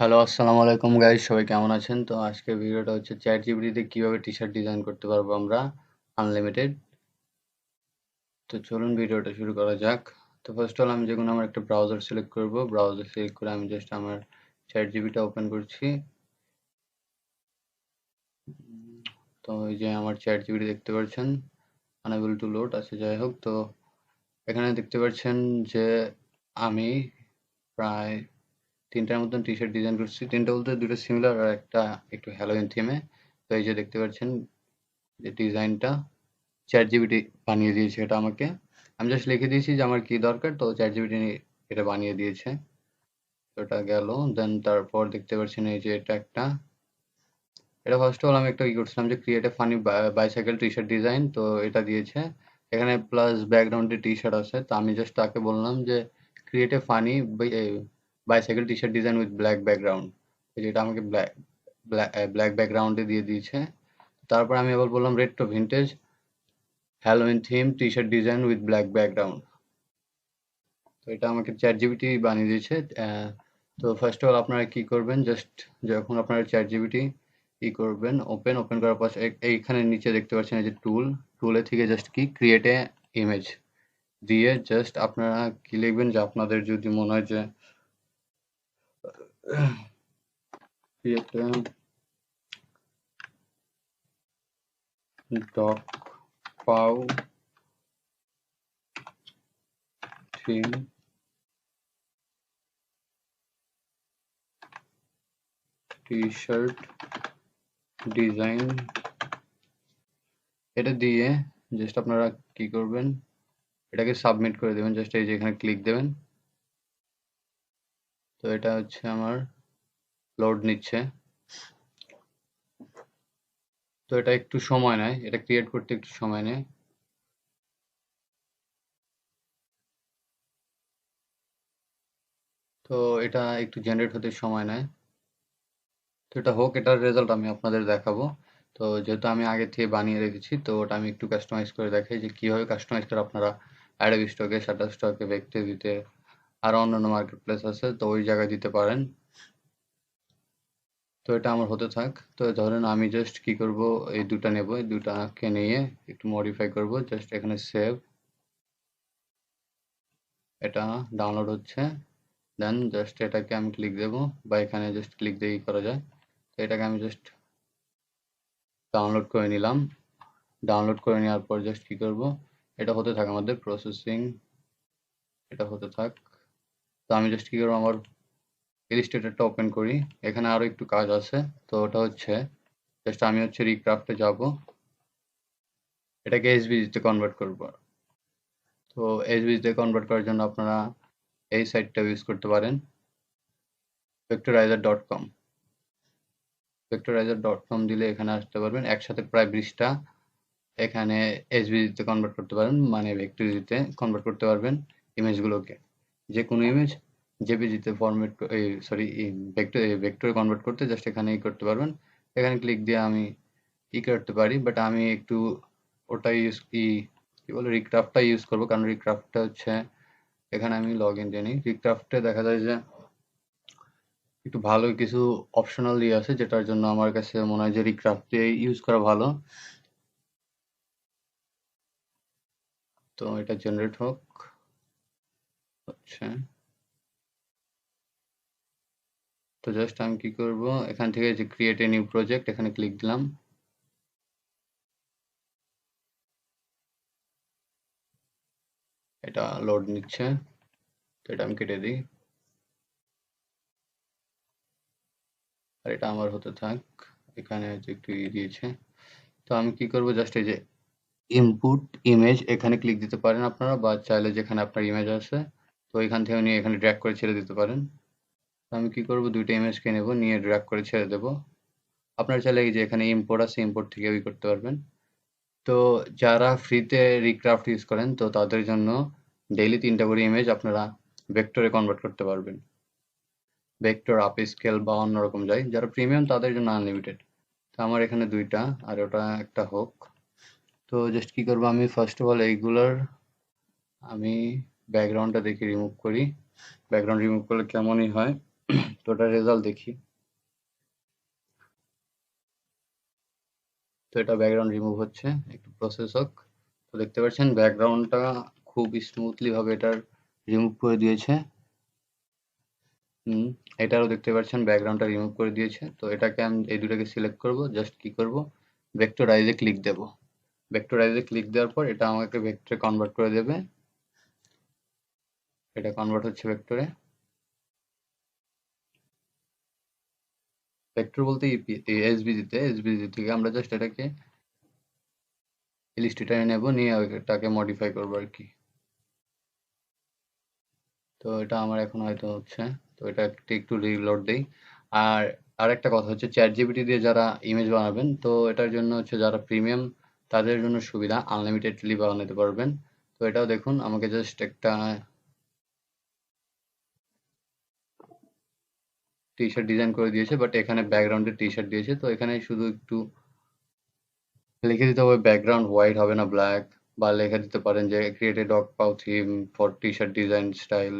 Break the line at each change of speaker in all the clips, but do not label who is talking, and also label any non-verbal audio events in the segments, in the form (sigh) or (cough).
Hello আসসালামু আলাইকুম guys সবাই কেমন আছেন? তো আজকের ভিডিওটা হচ্ছে চ্যাট জিপিটিতে কীভাবে টি শার্ট ডিজাইন করতে পারব আমরা আনলিমিটেড তো চলুন ভিডিওটা শুরু করা যাক। তো ফার্স্ট অল আমি যে কোনো আমার একটা ব্রাউজার সিলেক্ট করব। ব্রাউজার সিলেক্ট করে আমি জাস্ট আমার চ্যাট জিবিটা ওপেন করছি। তো এই যে আমার চ্যাট জিবিটি দেখতে পাচ্ছেন আনএবল টু লোড আছে যাই হোক, তো এখানে দেখতে পাচ্ছেন যে আমি প্রায় তিনটার মতন টি শার্ট ডিজাইন করছি। তিনটা বলতে দুটো সিমিলার আর একটা একটু হ্যালোইন থিমে তো এই যে দেখতে পাচ্ছেন যে ডিজাইনটা চ্যাট জিবিটি বানিয়ে দিয়েছে এটা আমাকে। আমি জাস্ট লিখে দিয়েছি যে আমার কি দরকার, তো চ্যাট জিবিটি এটা বানিয়ে দিয়েছে। এটা গেল দেন তারপর দেখতে পাচ্ছেন এই যে এটা একটা। এটা ফার্স্ট অল আমি একটা কি করছিলাম যে create funny bicycle T shirt design তো এটা দিয়েছে। এখানে প্লাস ব্যাকগ্রাউন্ডে টি শার্ট আছে, তো আমি জাস্ট তাকে বললাম যে create a funny bicycle T shirt design with black background যেটা আমাকে ব্ল্যাক ব্ল্যাক ব্যাকগ্রাউন্ডে দিয়ে দিয়েছে। তারপর আমি আবার বললাম red to vintage Halloween theme T shirt design with black background তো এটা আমাকে চ্যাট জিবিটি বানিয়ে দিয়েছে। তো ফার্স্ট অফ অল আপনারা কি করবেন? জাস্ট যখন আপনারা চ্যাট জিবিটি ই করবেন ওপেন ওপেন করার পর এইখানে নিচে দেখতে পাচ্ছেন যে টুল টুলে থেকে জাস্ট কি? ক্রিয়েট এ ইমেজ দিয়ে জাস্ট আপনারা কি লিখবেন? যে আপনাদের যদি মনে হয় যে create a doc pow theme t-shirt. Design এটা দিয়ে জাস্ট আপনারা কি করবেন? এটাকে সাবমিট করে দেবেন। জাস্ট এই যে এখানে ক্লিক দেবেন। তো এটা হচ্ছে আমার লোড নিচ্ছে। তো এটা একটু সময় নেয়, এটা ক্রিয়েট করতে একটু সময় নেয়। তো এটা একটু জেনারেট হতে সময় নেয়। তো এটা হোক, এটার রেজাল্ট আমি আপনাদের দেখাবো। তো যেহেতু আমি আগে থেকে বানিয়ে রেখেছি, তো ওটা আমি একটু কাস্টমাইজ করে দেখাই যে কীভাবে কাস্টমাইজ করে আপনারা অ্যাডোবি স্টকে শাটার স্টকে ব্যক্তি দিতে আর অন্যান্য মার্কেট প্লেস আছে, তো ওই জায়গায় দিতে পারেন। তো এটা আমার হতে থাক। তো ধরেন আমি জাস্ট কি করব, এই দুটা নেব, এই দুটাকে নিয়ে একটু মডিফাই করব জাস্ট এখানে সেভ এটা ডাউনলোড হচ্ছে। দেন জাস্ট এটাকে আমি ক্লিক দেব, বা এখানে জাস্ট ক্লিক দিয়ে করা যায়? তো এটাকে আমি জাস্ট ডাউনলোড করে নিলাম। ডাউনলোড করে নেওয়ার পর জাস্ট কি করব, এটা হতে থাক আমাদের প্রসেসিং এটা হতে থাক। তো আমি জাস্ট কি করব, আমার ইলিস্ট্রেটরটা ওপেন করি। এখানে আরও একটু কাজ আছে, তো ওটা হচ্ছে জাস্ট আমি হচ্ছে রিক্রাফটে যাব। এটাকে এসবিজিতে কনভার্ট করব। তো এসবিজিতে কনভার্ট করার জন্য আপনারা এই সাইটটা ইউজ করতে পারেন। Vectorizer dot com vectorizer dot com দিলে এখানে আসতে পারবেন। একসাথে প্রায় বিশটা এখানে এসবিজিতে কনভার্ট করতে পারেন মানে ভেক্টরিজিতে কনভার্ট করতে পারবেন ইমেজগুলোকে যে কোনো ইমেজ জেপিজিতে ফরম্যাট সরি ভেক্টর ভেক্টরে কনভার্ট করতে জাস্ট এখানে ই করতে পারবেন। এখানে ক্লিক দিয়ে আমি ই করতে পারি? বাট আমি একটু ওটা ইউজ ই কি বলে রিক্রাফটটা ইউজ করব। কারণ রিক্রাফটটা হচ্ছে, এখানে আমি লগ ইন দিয়ে নিই। রিক্রাফটে দেখা যায় যে একটু ভালো কিছু অপশনাল ইয়ে আছে, যেটার জন্য আমার কাছে মনে হয় যে রিক্রাফটে ইউজ করা ভালো। তো এটা জেনারেট হোক। হচ্ছে তো জাস্ট আমি কি করব? এখান থেকে যে ক্রিয়েট এ নিউ প্রজেক্ট এখানে ক্লিক দিলাম। এটা লোড নিচ্ছে। তো এটা আমি কেটে দিই। আর এটা আমার হতে থাক। এখানে একটু ই দিয়েছে। তো আমি কি করব? জাস্ট এই যে ইনপুট ইমেজ এখানে ক্লিক দিতে পারেন আপনারা, বা চাইলে যেখানে আপনার ইমেজ আছে তো এখান থেকে নিয়ে এখানে ড্র্যাগ করে ছেড়ে দিতে পারেন। আমি কি করব? দুইটা ইমেজকে নেব, নিয়ে ড্র্যাগ করে ছেড়ে দেব। আপনার চাইলে যে এখানে ইম্পোর্ট আছে ইম্পোর্ট থেকে ওই করতে পারবেন। তো যারা ফ্রিতে রিক্রাফট ইউজ করেন, তো তাদের জন্য ডেইলি তিনটা করে ইমেজ আপনারা ভেক্টরে কনভার্ট করতে পারবেন। ভেক্টর আপ স্কেল বা অন্যরকম যাই, যারা প্রিমিয়াম তাদের জন্য আনলিমিটেড তো আমার এখানে দুইটা, আর ওটা একটা হোক। তো জাস্ট কি করব আমি? ফার্স্ট অফ অল এইগুলার আমি ব্যাকগ্রাউন্ডটা দেখে রিমুভ করি। ব্যাকগ্রাউন্ড রিমুভ করলে কেমনই হয়? (clears throat) তো ওটার রেজাল্ট দেখি। তো এটা ব্যাকগ্রাউন্ড রিমুভ হচ্ছে, একটু প্রসেস হোক। তো দেখতে পাচ্ছেন, ব্যাকগ্রাউন্ডটা খুব স্মুথলি ভাবে এটার রিমুভ করে দিয়েছে। হুম, এটারও দেখতে পাচ্ছেন, ব্যাকগ্রাউন্ডটা রিমুভ করে দিয়েছে। তো এটাকে আমি এই দুটাকে সিলেক্ট করব জাস্ট কি করব? ভেক্টরাইজে ক্লিক দেব। ভেক্টরাইজে ক্লিক দেওয়ার পর এটা আমাকে ভেক্টরে কনভার্ট করে দেবে। এটা কনভার্ট হচ্ছে ভেক্টরে ভেক্টর বলতে এসবিজি তে এসবিজি থেকে আমরা জাস্ট এটাকে ইলিস্ট্রেটারে নেব, নিয়ে এটাকে মডিফাই করব আর কি। তো এটা আমার এখন হয়তো হচ্ছে, তো এটা একটু রিলোড দেই। আর আরেকটা কথা হচ্ছে চ্যাট জিপিটি দিয়ে যারা ইমেজ বানাবেন, তো এটার জন্য হচ্ছে যারা প্রিমিয়াম তাদের জন্য সুবিধা আনলিমিটেডলি বানাতে পারবেন। তো এটাও দেখুন, আমাকে জাস্ট একটা টি শার্ট ডিজাইন করে দিয়েছে বাট এখানে ব্যাকগ্রাউন্ডে টি শার্ট দিয়েছে, তো এখানে শুধু একটু লিখে দিতে হবে ব্যাকগ্রাউন্ড হোয়াইট হবে না ব্ল্যাক বা লিখে দিতে পারেন যে created dog paw theme for T shirt design style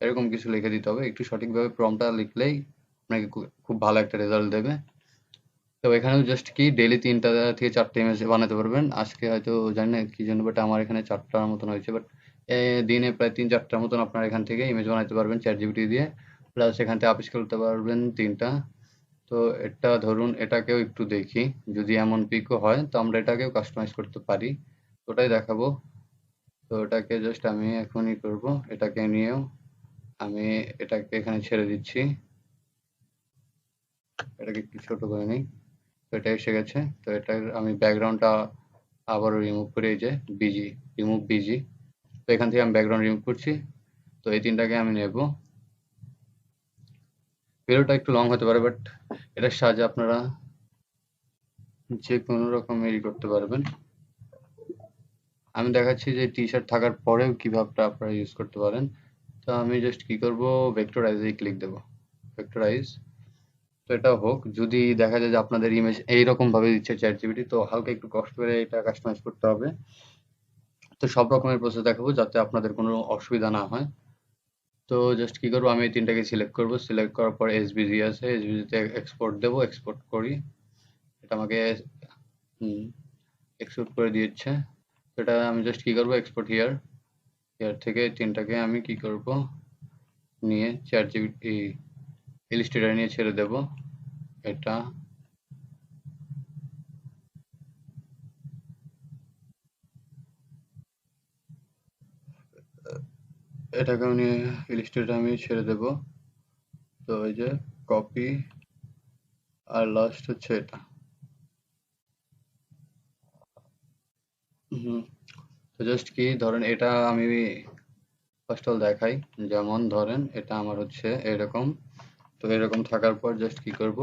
এরকম কিছু লিখে দিতে হবে। একটু সঠিকভাবে প্রমটা লিখলেই আপনাকে খুব ভালো একটা রেজাল্ট দেবে। তো এখানেও জাস্ট কি ডেলি তিনটা থেকে চারটে ইমেজ বানাতে পারবেন। আজকে হয়তো জানি না কি জন্য বাট আমার এখানে চারটার মতন হয়েছে বাট দিনে প্রায় তিন চারটার মতন আপনার এখান থেকে ইমেজ বানাতে পারবেন চ্যাট জিবিটি দিয়ে। প্লাস এখান থেকে আপিস করতে পারবেন তিনটা। তো এটা ধরুন এটাকেও একটু দেখি। যদি এমন পিকও হয়, তো আমরা এটাকেও কাস্টমাইজ করতে পারি। ওটাই দেখাবো। তো ওটাকে জাস্ট আমি এখনই করব। এটাকে নিয়েও আমি এটাকে এখানে ছেড়ে দিচ্ছি। এটাকে একটু ছোট করে নিই। তো এটা এসে গেছে। তো এটা আমি ব্যাকগ্রাউন্ডটা আবারও রিমুভ করে এই যে বিজি রিমুভ বিজি তো এখান থেকে আমি ব্যাকগ্রাউন্ড রিমুভ করছি। তো এই তিনটাকে আমি নেব। ভিডিওটা একটু লং হতে পারে বাট এটার সাহায্যে আপনারা যে কোনো রকমেরই করতে পারবেন। আমি দেখাচ্ছি যে টি শার্ট থাকার পরেও কীভাবে আপনারা ইউজ করতে পারেন। তো আমি জাস্ট কি করব? ভেক্টরাইজে ক্লিক দেব। ভেক্টরাইজ তো এটা হোক, যদি দেখা যায় যে আপনাদের ইমেজ এইরকম ভাবে দিচ্ছে চ্যাট জিপিটি তো হালকা একটু কষ্ট করে এটা কাস্টমাইজ করতে হবে। তো সব রকমের প্রসেস দেখাবো যাতে আপনাদের কোনো অসুবিধা না হয়। তো জাস্ট কি করব? আমি এই তিনটাকে সিলেক্ট করব। সিলেক্ট করার পর এসবিজি আছে। এসবিজিতে এক্সপোর্ট দেবো। এক্সপোর্ট করি। এটা আমাকে এক্সপোর্ট করে দিয়েছে। এটা আমি জাস্ট কি করব? এক্সপোর্ট হিয়ার হিয়ার থেকে তিনটাকে আমি কি করব? নিয়ে চ্যাট জিবিটি ইলিস্ট্রেটার নিয়ে ছেড়ে দেব। এটা এটাকে আমি ইলিস্ট্রেটার আমি ছেড়ে দেব। তো এই যে কপি আর লাস্ট হচ্ছে এটা। হুম, তো জাস্ট কি, ধরেন এটা আমি ফার্স্ট অল দেখাই। যেমন ধরেন এটা আমার হচ্ছে এরকম। তো এরকম থাকার পর জাস্ট কি করব?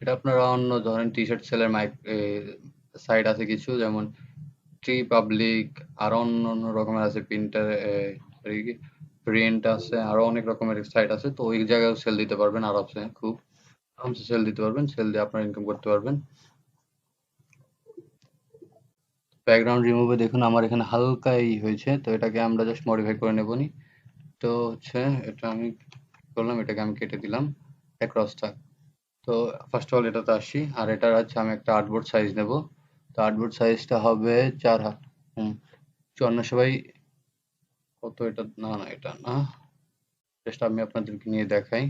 এটা আপনারা অন্য ধরেন টি শার্ট সেলের মাইক সাইট আছে কিছু, যেমন ট্রি পাবলিক আরও অন্য অন্য রকমের আছে প্রিন্টার প্রিন্ট আছে, আরও অনেক রকমের সাইট আছে, তো ওই জায়গায় সেল দিতে পারবেন আরামসে খুব আরামসে সেল দিতে পারবেন সেল দিয়ে আপনারা ইনকাম করতে পারবেন। ব্যাকগ্রাউন্ড রিমুভে দেখুন, আমার এখানে হালকা এই হয়েছে, তো এটাকে আমরা জাস্ট মডিফাই করে নেব নি। তো হচ্ছে, এটা আমি করলাম, এটাকে আমি কেটে দিলাম অ্যাক্রস থাক তো ফার্স্ট অল এটাতে আসি, আর এটার আছে আমি একটা আর্টবোর্ড সাইজ নেব। তো আর্টবোর্ড সাইজটা হবে চার হাত চুয়ান্ন সবাই কত এটা? না না, এটা না। জাস্ট আমি আপনাদেরকে নিয়ে দেখাই।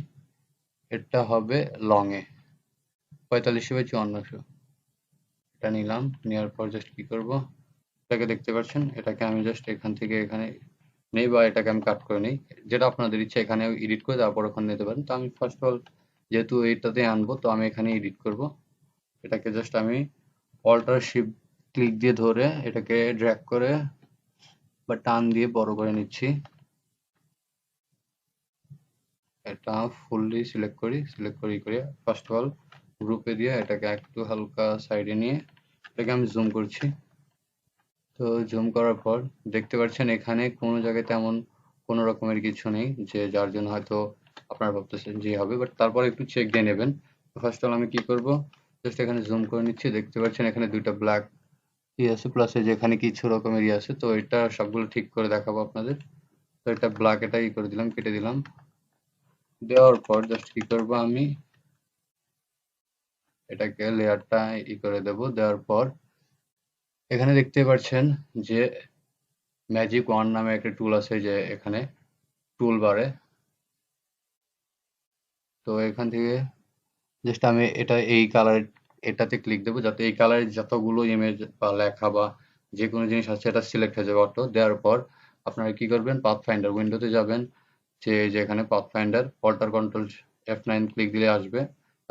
এটা হবে লং এ পঁয়তাল্লিশ বাই চুয়ান্নশো। এটা নিলাম। নেওয়ার পর জাস্ট কি করব? এটাকে দেখতে পাচ্ছেন? এটাকে আমি জাস্ট এখান থেকে এখানে নেই বা এটাকে আমি কাট করে নিই। যেটা আপনাদের ইচ্ছা এখানে এডিট করে তারপর ওখানে নিতে পারেন। তো আমি ফার্স্ট অল যেহেতু এইটাতে আনব, তো আমি এখানে এডিট করব। এটাকে জাস্ট আমি অল্টার শিপ ক্লিক দিয়ে ধরে এটাকে ড্র্যাগ করে বা টান দিয়ে বড় করে নিচ্ছি। এটা ফুললি সিলেক্ট করি সিলেক্ট করি, করে। ফার্স্ট অফ অল গ্রুপে দিয়ে এটাকে একটু হালকা সাইডে নিয়ে এটাকে আমি জুম করছি। তো জুম করার পর দেখতে পাচ্ছেন এখানে কোনো জায়গায় তেমন কোনো রকমের কিছু নেই, যে যার জন্য হয়তো আপনারা ভাবতেছেন যে হবে বাট তারপর একটু চেক দিয়ে নেবেন। ফার্স্ট অল আমি কি করব? জাস্ট এখানে জুম করে নিচ্ছি। দেখতে পাচ্ছেন এখানে দুইটা ব্ল্যাক ই আছে প্লাস এই যে এখানে কিছু রকমের ই আছে, তো এটা সবগুলো ঠিক করে দেখাবো আপনাদের। তো এটা ব্ল্যাক এটা ই করে দিলাম, কেটে দিলাম। দেওয়ার পর জাস্ট কি করব আমি? এটাকে লেয়ারটা ই করে দেব, দেওয়ার পর এখানে দেখতে পাচ্ছেন যে ম্যাজিক ওয়ান নামে একটা টুল আছে যে এখানে টুল বারে তো এখান থেকে জাস্ট আমি এটা এই কালার এটাতে ক্লিক দেবো যাতে এই কালারের যতগুলো ইমেজ বা লেখা বা যে কোনো জিনিস আছে এটা সিলেক্ট হয়ে যাবে অটো দেওয়ার পর আপনারা কি করবেন? পাথ ফাইন্ডার উইন্ডোতে যাবেন। যে যে এখানে path finder alter control F nine click দিলে আসবে।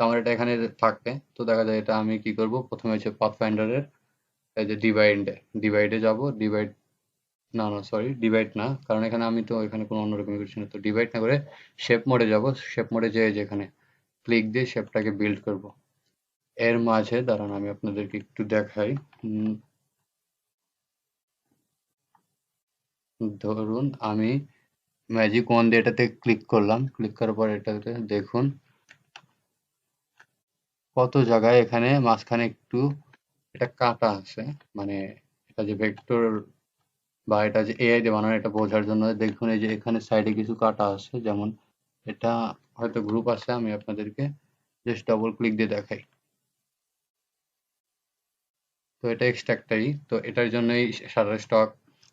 তো আমার এটা এখানে থাকে তো দেখা যায় এটা আমি কি করব? প্রথমে হচ্ছে পাথ ফাইন্ডারের এই যে ডিভাইড ডিভাইডে যাব। ডিভাইড না না সরি ডিভাইড না। কারণ এখানে আমি তো এখানে কোনো অন্যরকম করছি না তো ডিভাইড না করে শেপ মোডে যাব। শেপ মোডে যেয়ে যেখানে ক্লিক দিয়ে শেপটাকে বিল্ড করব। এর মাঝে, দাঁড়ান, আমি আপনাদেরকে একটু দেখাই। ধরুন, আমি ম্যাজিক ওয়ান দিয়ে এটাতে ক্লিক করলাম। ক্লিক করার পর এটাতে দেখুন, কত জায়গায় এখানে মাঝখানে একটু এটা কাটা আছে। মানে এটা যে ভেক্টর বা এটা যে এআই দিয়ে বানানো, এটা বোঝার জন্য দেখুন, এই যে এখানে সাইডে কিছু কাটা আছে। যেমন এটা হয়তো গ্রুপ আছে, আমি আপনাদেরকে জাস্ট ডবল ক্লিক দিয়ে দেখাই। তো এটা এক্সট্রাক্টাই তো এটার জন্যই সারা স্টক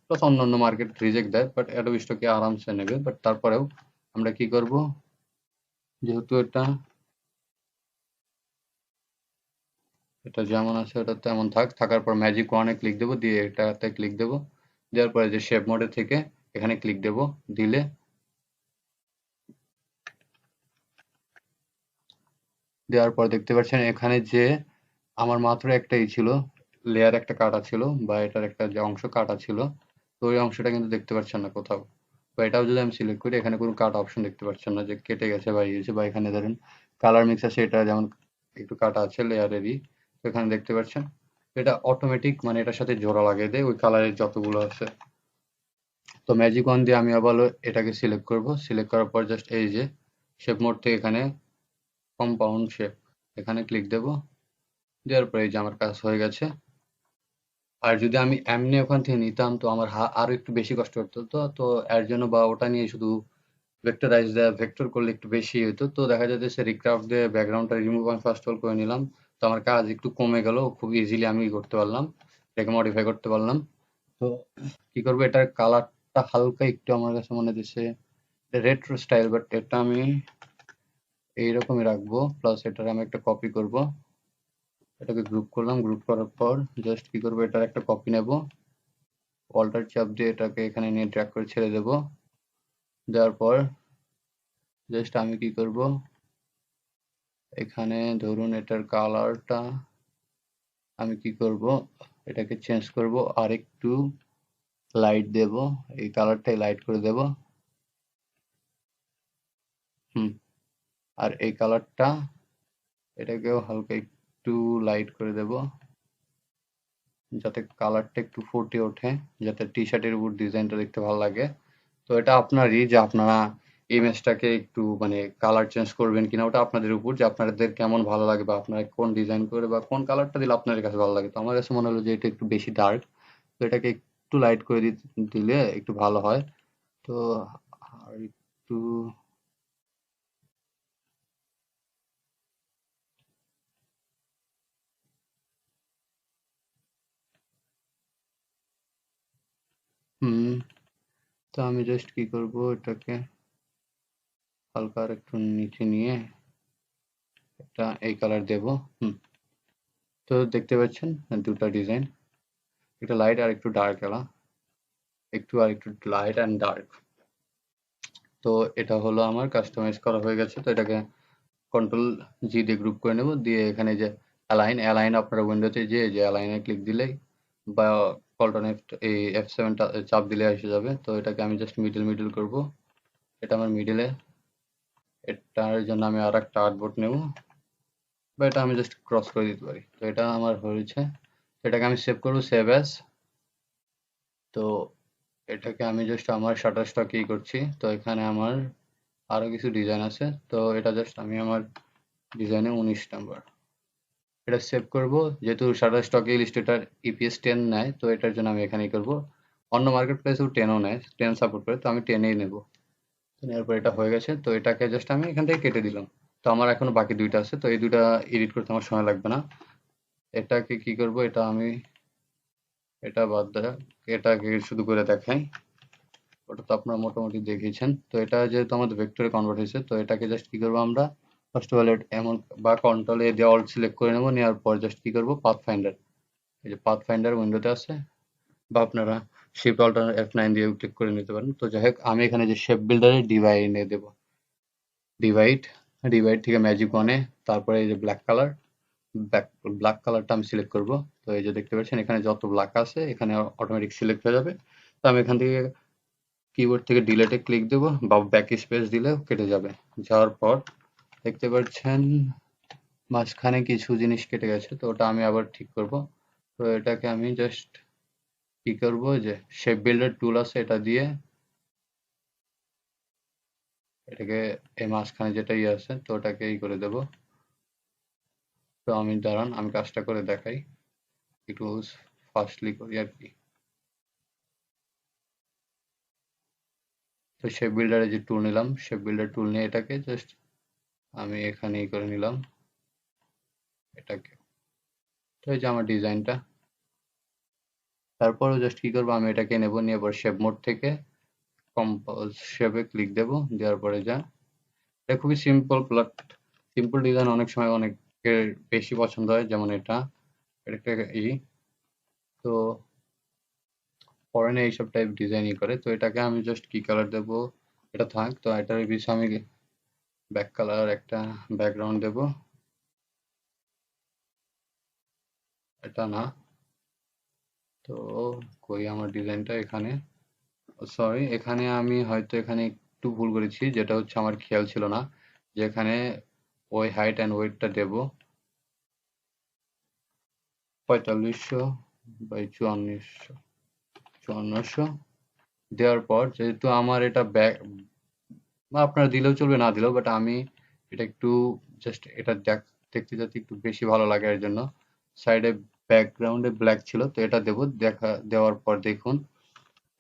প্লাস অন্যান্য মার্কেট রিজেক্ট দেয় বাট অ্যাডোব স্টকে আরামসে নেবে। বাট তারপরেও আমরা কি করব? যেহেতু এটা এটা যেমন আছে ওটা তেমন থাক। থাকার পর ম্যাজিক ওয়ানে ক্লিক দেবো, দিয়ে এটাতে ক্লিক দেবো। দেওয়ার পরে যে শেপ মোডে থেকে এখানে ক্লিক দেব, দিলে দেওয়ার পর দেখতে পাচ্ছেন এখানে যে আমার মাত্র একটাই ছিল লেয়ার একটা কাটা ছিল বা এটার একটা যে অংশ কাটা ছিল, তো ওই অংশটা কিন্তু দেখতে পাচ্ছেন না কোথাও। বা এটাও যদি আমি সিলেক্ট করি, এখানে কোনো কাট অপশন দেখতে পাচ্ছেন না যে কেটে গেছে বা ইয়েছে বা এখানে ধরেন কালার মিক্স আছে, এটা যেমন একটু কাটা আছে লেয়ারেরই তো এখানে দেখতে পাচ্ছেন, এটা অটোমেটিক মানে এটার সাথে জোড়া লাগিয়ে দেয় ওই কালারের যতগুলো আছে। তো ম্যাজিক ওয়ান দিয়ে আমি আবার এটাকে সিলেক্ট করব। সিলেক্ট করার পর জাস্ট এই যে শেপ মোড থেকে এখানে কম্পাউন্ড শেপ এখানে ক্লিক দেব। দেওয়ার পরে এই যে আমার কাজ হয়ে গেছে। আর যদি আমি এমনি ওখান থেকে নিতাম, তো আমার হা আরও একটু বেশি কষ্ট হতো। তো তো এর জন্য বা ওটা নিয়ে শুধু ভেক্টরাইজ দেওয়া ভেক্টর করলে একটু বেশি হতো তো দেখা যাচ্ছে সে রিক্রাফট দিয়ে ব্যাকগ্রাউন্ডটা রিমুভ আমি ফার্স্ট অল করে নিলাম। তো আমার কাজ একটু কমে গেল, খুব ইজিলি আমি করতে পারলাম। এটাকে মডিফাই করতে পারলাম। তো কি করব, এটার কালারটা হালকা একটু আমার কাছে মনে হচ্ছে রেট্রো স্টাইল বাট এটা আমি এইরকমই রাখব। প্লাস এটার আমি একটা কপি করব। এটাকে গ্রুপ করলাম গ্রুপ করার পর জাস্ট কি করব, এটার একটা কপি নেব। অল্টার চাপ দিয়ে এটাকে এখানে নিয়ে ড্র্যাগ করে ছেড়ে দেব। দেওয়ার পর জাস্ট আমি কি করব, এখানে ধরুন এটার কালারটা আমি কি করব, এটাকে চেঞ্জ করব আর একটু লাইট দেব, এই কালারটাই লাইট করে দেব। হুম, আর এই কালারটা এটাকেও হালকা একটু লাইট করে দেব। যাতে কালারটা একটু ফুটে ওঠে, যাতে টি শার্টের উপর ডিজাইনটা দেখতে ভালো লাগে। তো এটা আপনারই যে আপনারা ইমেজটাকে একটু মানে কালার চেঞ্জ করবেন কিনা, ওটা আপনাদের উপর যে আপনাদের কেমন ভালো লাগে বা আপনারা কোন ডিজাইন করে বা কোন কালারটা দিলে আপনাদের কাছে ভালো লাগে। তো আমার কাছে মনে হলো যে এটা একটু বেশি ডার্ক তো এটাকে একটু লাইট করে দিলে একটু ভালো হয়। তো আর একটু তো আমি জাস্ট কি করব, এটাকে হালকা একটু নিচে নিয়ে একটা এই কালার দেব, হুম। তো দেখতে পাচ্ছেন দুটা ডিজাইন একটা লাইট আর একটু ডার্ক এলা, একটু আর একটু লাইট অ্যান্ড ডার্ক তো এটা হলো আমার কাস্টমাইজ করা হয়ে গেছে, তো এটাকে কন্ট্রোল জি দিয়ে গ্রুপ করে নেব, দিয়ে এখানে যে অ্যালাইন অ্যালাইন আপনারা উইন্ডোতে যে যে অ্যালাইনে ক্লিক দিলেই বা এই এফ চাপ দিলে এসে যাবে। তো এটাকে আমি জাস্ট মিডিল মিডল করব। এটা আমার মিডিলে এটার জন্য আমি আর একটা আর্টবোর্ড নেব। বা এটা আমি জাস্ট ক্রস করে দিতে পারি। তো এটা আমার হয়েছে। এটাকে আমি সেভ করব সেভ অ্যাস তো এটাকে আমি জাস্ট আমার শাটার স্টকে ই করছি। তো এখানে আমার আরও কিছু ডিজাইন আছে। তো এটা জাস্ট আমি আমার ডিজাইনে উনিশ নাম্বার এটা সেভ করব। যেহেতু শাটার স্টকে ইলিস্ট্রেটার ইপিএস টেন নেয়, তো এটার জন্য আমি এখানেই করব। অন্য মার্কেট প্লেসেও টেনও নেয় টেন সাপোর্ট করে, তো আমি টেনেই নেব। নেওয়ার পর এটা হয়ে গেছে, তো এটাকে জাস্ট আমি এখান থেকে কেটে দিলাম। তো আমার এখনও বাকি দুইটা আছে, তো এই দুইটা এডিট করতে আমার সময় লাগবে না। এটাকে কি করব, এটা আমি, এটা বাদ দেয়, এটাকে শুধু করে দেখাই। ওটা তো আপনারা মোটামুটি দেখিয়েছেন তো এটা যেহেতু আমাদের ভেক্টরে কনভার্ট হয়েছে, তো এটাকে জাস্ট কি করব আমরা ফার্স্ট অল এমন বা কন্ট্রোল এ দিয়ে অল সিলেক্ট করে নেব, নেওয়ার পর জাস্ট কি করব? পাথ ফাইন্ডার এই যে পাথ ফাইন্ডার উইন্ডোতে আছে, বা আপনারা শিফট অল্টার এফ নাইন দিয়ে ক্লিক করে নিতে পারেন। তো যাই হোক, আমি এখানে যে শেপ বিল্ডারে ডিভাইড এনে দেবো। ডিভাইড ডিভাইড থেকে ম্যাজিক ওয়ানে তারপরে এই যে ব্ল্যাক কালার ব্ল্যাক ব্ল্যাক কালারটা আমি সিলেক্ট করব। তো এই যে দেখতে পাচ্ছেন, এখানে যত ব্ল্যাক আছে, এখানে অটোমেটিক সিলেক্ট হয়ে যাবে। তো আমি এখান থেকে কিবোর্ড থেকে ডিলেটে ক্লিক দেবো, বা ব্যাক স্পেস দিলেও কেটে যাবে। যাওয়ার পর দেখতে পাচ্ছেন, মাঝখানে কিছু জিনিস কেটে গেছে, তো ওটা আমি আবার ঠিক করব। তো এটাকে আমি জাস্ট কি করব, যে শেপ বিল্ডার টুল আছে এটা দিয়ে এটাকে এই মাঝখানে যেটা ইয়ে আছে, তো ওটাকে ই করে দেব। তো আমি, দাঁড়ান, আমি কাজটা করে দেখাই। একটু ফাস্টলি করি আর কি। তো শেপ বিল্ডারে যে টুল নিলাম শেপ বিল্ডার টুল নিয়ে এটাকে জাস্ট আমি এখানে করে নিলাম। এটাকে। তো এই যে আমার ডিজাইনটা। তারপরে জাস্ট কি করব, আমি এটাকে নেব, নিয়ে পর শেপ মোড থেকে কম্পোজ শেপে ক্লিক দেব, দেওয়ার পরে যা। এটা খুবই সিম্পল প্লাট সিম্পল ডিজাইন অনেক সময় অনেকের বেশি পছন্দ হয়, যেমন এটা। এটা ই। তো পরে না এইসব টাইপ ডিজাইনই করে। তো এটাকে আমি জাস্ট কি কালার দেব? এটা থাক। তো এটার পিছনে আমি ব্যাক কালার একটা ব্যাকগ্রাউন্ড দেব। এটা না। তো কই আমার ডিজাইনটা এখানে। সরি এখানে আমি হয়তো এখানে একটু ভুল করেছি, যেটা হচ্ছে আমার খেয়াল ছিল না। যে এখানে ওই হাইট অ্যান্ড ওয়েটটা দেব। পঁয়তাল্লিশশো বাই চুয়ান্নশো চুয়ান্নশো দেওয়ার পর যেহেতু আমার এটা ব্যাক বা আপনারা দিলেও চলবে, না দিলেও বাট আমি এটা একটু জাস্ট এটা দেখতে যাতে একটু বেশি ভালো লাগে এর জন্য। সাইডে ব্যাকগ্রাউন্ডে ব্ল্যাক ছিল, তো এটা দেব, দেখা, দেওয়ার পর দেখুন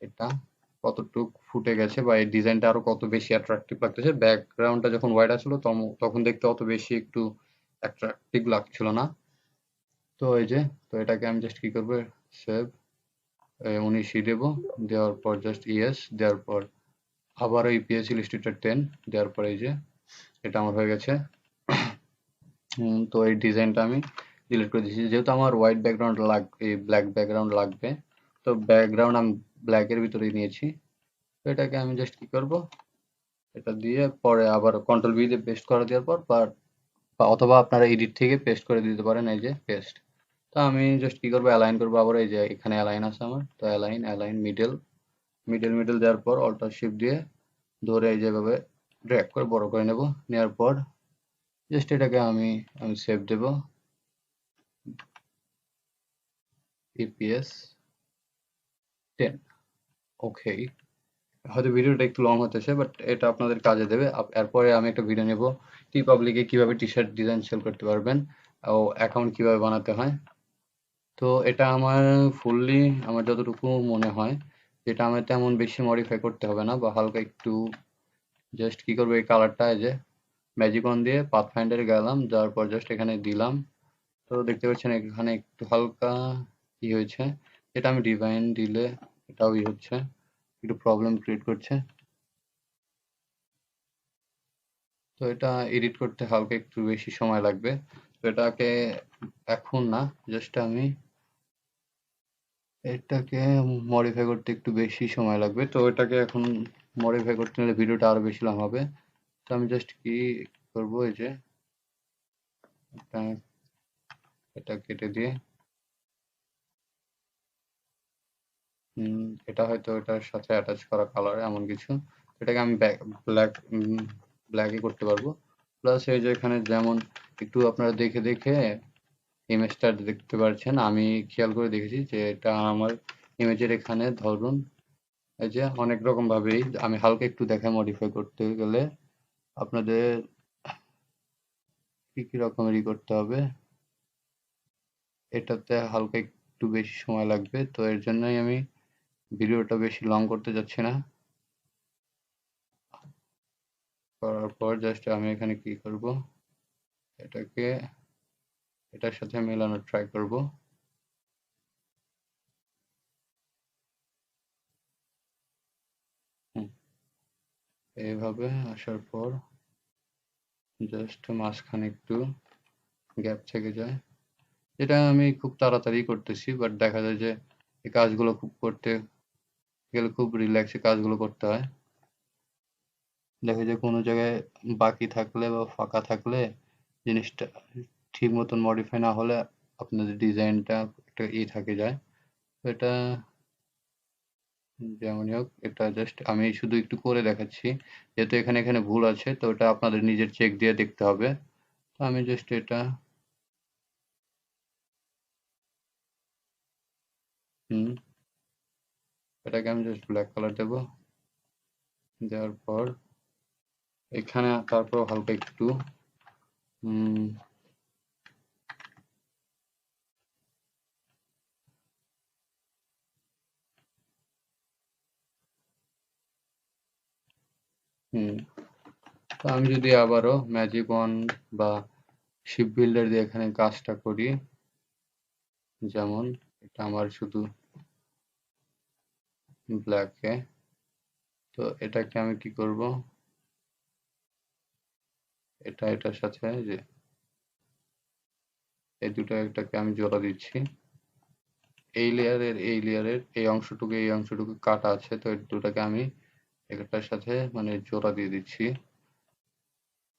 এটা কতটুক ফুটে গেছে বা এই ডিজাইনটা আরও কত বেশি অ্যাট্রাকটিভ লাগতেছে। ব্যাকগ্রাউন্ডটা যখন হোয়াইট আসলো তখন দেখতে অত বেশি একটু অ্যাট্রাকটিভ লাগছিল না। তো এই যে, তো এটাকে আমি জাস্ট কি করব সেভ উনিশই দেবো, দেওয়ার পর জাস্ট ইয়েস দেওয়ার পর আবার ইপিএস ইলিস্ট্রেটার টেন দেওয়ার পরে এই যে এটা আমার হয়ে গেছে। তো এই ডিজাইনটা আমি ডিলিট করে দিয়েছি। যেহেতু আমার হোয়াইট ব্যাকগ্রাউন্ড লাগবে ব্ল্যাক ব্যাকগ্রাউন্ড লাগবে, তো ব্যাকগ্রাউন্ড আমি ব্ল্যাকের ভিতরে নিয়েছি। তো এটাকে আমি জাস্ট কি করব? এটা দিয়ে পরে আবার কন্ট্রোল দিয়ে পেস্ট করে দেওয়ার পর, বা অথবা আপনারা এডিট থেকে পেস্ট করে দিতে পারেন এই যে পেস্ট তো আমি জাস্ট কি করব? অ্যালাইন করব আবার এই যে এখানে অ্যালাইন আছে আমার। তো align align middle middle middle দেওয়ার পর অল্টার শিফট দিয়ে ধরে এই যেভাবে ড্র্যাগ করে বড় করে নেব। নেওয়ার পর জাস্ট এটাকে আমি আমি সেভ দেব। ইপিএস টেন ওকে হয়তো ভিডিওটা একটু লং হতেছে বাট এটা আপনাদের কাজে দেবে। এরপরে আমি একটা ভিডিও নেব। টি পাবলিকে কীভাবে টি শার্ট ডিজাইন সেল করতে পারবেন ও অ্যাকাউন্ট কীভাবে বানাতে হয়। তো এটা আমার ফুললি আমার যতটুকু মনে হয় যেটা আমার তেমন বেশি মডিফাই করতে হবে না বা হালকা একটু জাস্ট কি করব এই কালারটা যে ম্যাজিক অন দিয়ে পাথ ফাইন্ডারে গেলাম, যাওয়ার পর জাস্ট এখানে দিলাম। তো দেখতে পাচ্ছেন এখানে একটু হালকা ই হয়েছে, এটা আমি ডিভাইন দিলে এটাও ই হচ্ছে, একটু প্রবলেম ক্রিয়েট করছে। তো এটা এডিট করতে হালকা একটু বেশি সময় লাগবে। তো এটাকে এখন না জাস্ট আমি এটাকে মডিফাই করতে একটু বেশি সময় লাগবে। তো এটাকে এখন মডিফাই করতে নিলে ভিডিওটা আরও বেশি লং হবে। তো আমি জাস্ট কি করব, এই যে এটা কেটে দিয়ে এটা হয়তো এটার সাথে অ্যাটাচ করা কালার এমন কিছু। এটাকে আমি ব্ল্যাক ব্ল্যাকই করতে পারব। প্লাস এই যে এখানে যেমন একটু আপনারা দেখে দেখে ইমেজটা দেখতে পাচ্ছেন আমি খেয়াল করে দেখেছি যে এটা আমার ইমেজের এখানে ধরুন, এই যে অনেক রকম ভাবেই আমি হালকা একটু দেখা মডিফাই করতে গেলে আপনাদের কি কি রকমেরই করতে হবে, এটাতে হালকা একটু বেশি সময় লাগবে, তো এর জন্যই আমি ভিডিওটা বেশি লং করতে যাচ্ছি না। করার পর জাস্ট আমি এখানে কি করব, এটাকে এটার সাথে মেলানোর ট্রাই করব। এইভাবে আসার পর জাস্ট মাঝখানে একটু গ্যাপ থেকে যায়। যেটা আমি খুব তাড়াতাড়ি করতেছি বাট দেখা যায় যে এই কাজগুলো খুব করতে গেলে খুব রিল্যাক্সে কাজগুলো করতে হয়। দেখা যায় কোনো জায়গায় বাকি থাকলে বা ফাঁকা থাকলে জিনিসটা ঠিক মতন মডিফাই না হলে আপনাদের ডিজাইনটা একটা ই থাকে যায়। তো এটা যেমনই হোক, এটা জাস্ট আমি শুধু একটু করে দেখাচ্ছি। যেহেতু এখানে এখানে ভুল আছে, তো এটা আপনাদের নিজের চেক দিয়ে দেখতে হবে। তো আমি জাস্ট এটা হুম, এটাকে আমি জাস্ট ব্ল্যাক কালার দেব। দেওয়ার পর এখানে তারপর হালকা একটু, হুম হুম। তো আমি যদি আবারও ম্যাজিক ওয়ান বা শিপ বিল্ডার দিয়ে এখানে কাজটা করি, যেমন এটা আমার শুধু ব্ল্যাকে তো এটাকে আমি কি করব? এটা, এটার সাথে যে এই দুটো একটাকে আমি জোড়া দিচ্ছি। এই লেয়ারের এই লেয়ারের এই অংশটুকু এই অংশটুকু কাটা আছে, তো এই দুটাকে আমি একটার সাথে মানে জোড়া দিয়ে দিচ্ছি।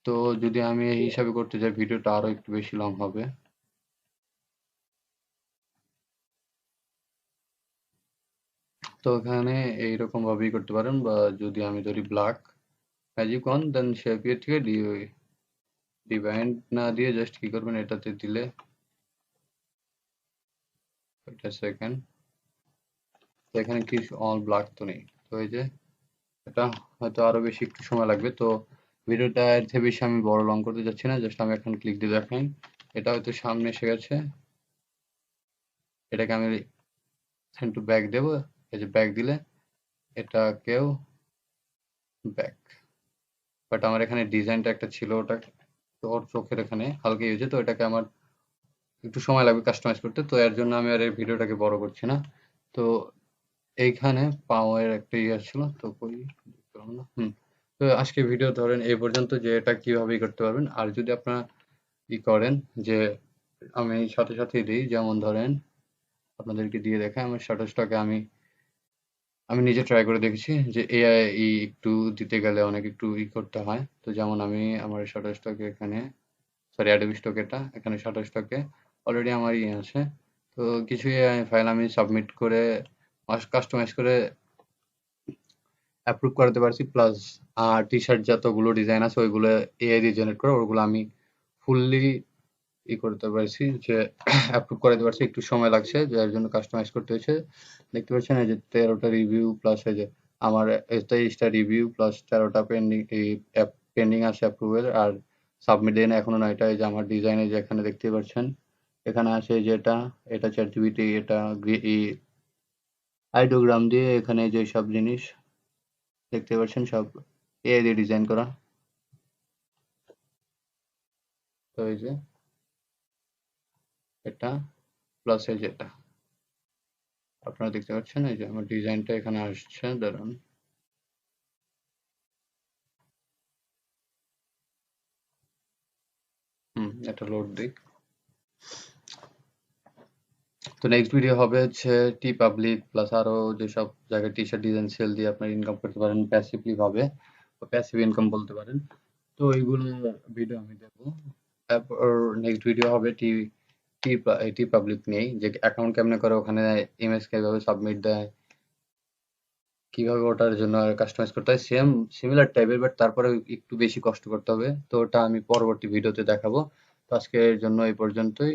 তো যদি আমি এই হিসাবে করতে যাই ভিডিওটা আরও একটু বেশি লং হবে। তো এখানে এইরকম ভাবেই করতে পারেন, বা যদি আমি ধরি black magic wand then shaper থেকে ডিভাইন্ড না দিয়ে জাস্ট কি করবেন, এটাতে দিলে এটা সেকেন্ড এখানে কি অল ব্ল্যাক তো নেই। তো এই যে এটা হয়তো আরও বেশি একটু সময় লাগবে। তো ভিডিওটা এর থেকে বেশি আমি বড় লং করতে যাচ্ছি না জাস্ট আমি এখন ক্লিক দিয়ে দেখাই। এটা হয়তো সামনে এসে গেছে। এটাকে আমি একটু ব্যাক দেব। এই যে ব্যাক দিলে এটা এটাকেও ব্যাক বাট আমার এখানে ডিজাইনটা একটা ছিল ওটা তো ওর চোখের এখানে হালকা ইউজে তো এটাকে আমার একটু সময় লাগবে কাস্টমাইজ করতে। তো এর জন্য আমি আর এই ভিডিওটাকে বড় করছি না। তো এইখানে পাওয়ার একটা ইয়ে ছিল, তো না। হুম। তো আজকে ভিডিও ধরেন এই পর্যন্ত যে এটা কীভাবে করতে পারবেন। আর যদি আপনারা ই করেন যে আমি সাথে সাথে দিই, যেমন ধরেন আপনাদেরকে দিয়ে দেখাই, আমার স্ট্যাটাসটাকে আমি আমি নিজে ট্রাই করে দেখেছি যে এআই একটু দিতে গেলে অনেক একটু ই করতে হয়। তো যেমন আমি আমার স্ট্যাটাসটাকে এখানে সরি অ্যাডোবি স্টক এটা, এখানে স্ট্যাটাসটাকে অলরেডি আমার ইয়ে আছে। তো কিছু ফাইল আমি সাবমিট করে কাস্টমাইজ করে অ্যাপ্রুভ করাতে পারছি প্লাস আর টি শার্ট যতগুলো ডিজাইন আছে, ওইগুলো এআই দিয়ে জেনারেট করে ওগুলো আমি ফুললি ই করতে পারছি যে (coughs) অ্যাপ্রুভ করাতে পারছি, একটু সময় লাগছে, যার জন্য কাস্টমাইজ করতে হয়েছে। দেখতে পাচ্ছেন এই যে তেরোটা রিভিউ প্লাস এই যে আমার তেইশটা রিভিউ প্লাস তেরোটা পেন্ডিং পেন্ডিং আছে অ্যাপ্রুভেল আর সাবমিট দেন এখনও নয়টা এই যে আমার ডিজাইনে যে এখানে দেখতে পাচ্ছেন, এখানে আছে যেটা, এটা চ্যাট জিবিটি এটা আইডোগ্রাম দিয়ে এখানে যে সব জিনিস দেখতে পাচ্ছেন, সব এআই দিয়ে ডিজাইন করা। তো এই যে এটা প্লাস এই যেটা আপনারা দেখতে পাচ্ছেন, এই যে আমার ডিজাইনটা এখানে আসছে, দাঁড়ান। হুম, এটা লোড দিই তো নেক্সট ভিডিও হবে হচ্ছে টি পাবলিক প্লাস আরও যেসব জায়গায় টি শার্ট ডিজাইন সেল দিয়ে আপনার ইনকাম করতে পারেন প্যাসিভলি ভাবে প্যাসিভ ইনকাম বলতে পারেন। তো এইগুলো ভিডিও আমি দেবো। তারপর নেক্সট ভিডিও হবে টি টি টি পাবলিক নেই যে অ্যাকাউন্ট কেমনে করে ওখানে ইমেজ কীভাবে সাবমিট দেয়, কীভাবে ওটার জন্য কাস্টমাইজ করতে হয় সেম সিমিলার টাইপের বাট তারপরে একটু বেশি কষ্ট করতে হবে। তো ওটা আমি পরবর্তী ভিডিওতে দেখাবো। তো আজকের জন্য এই পর্যন্তই।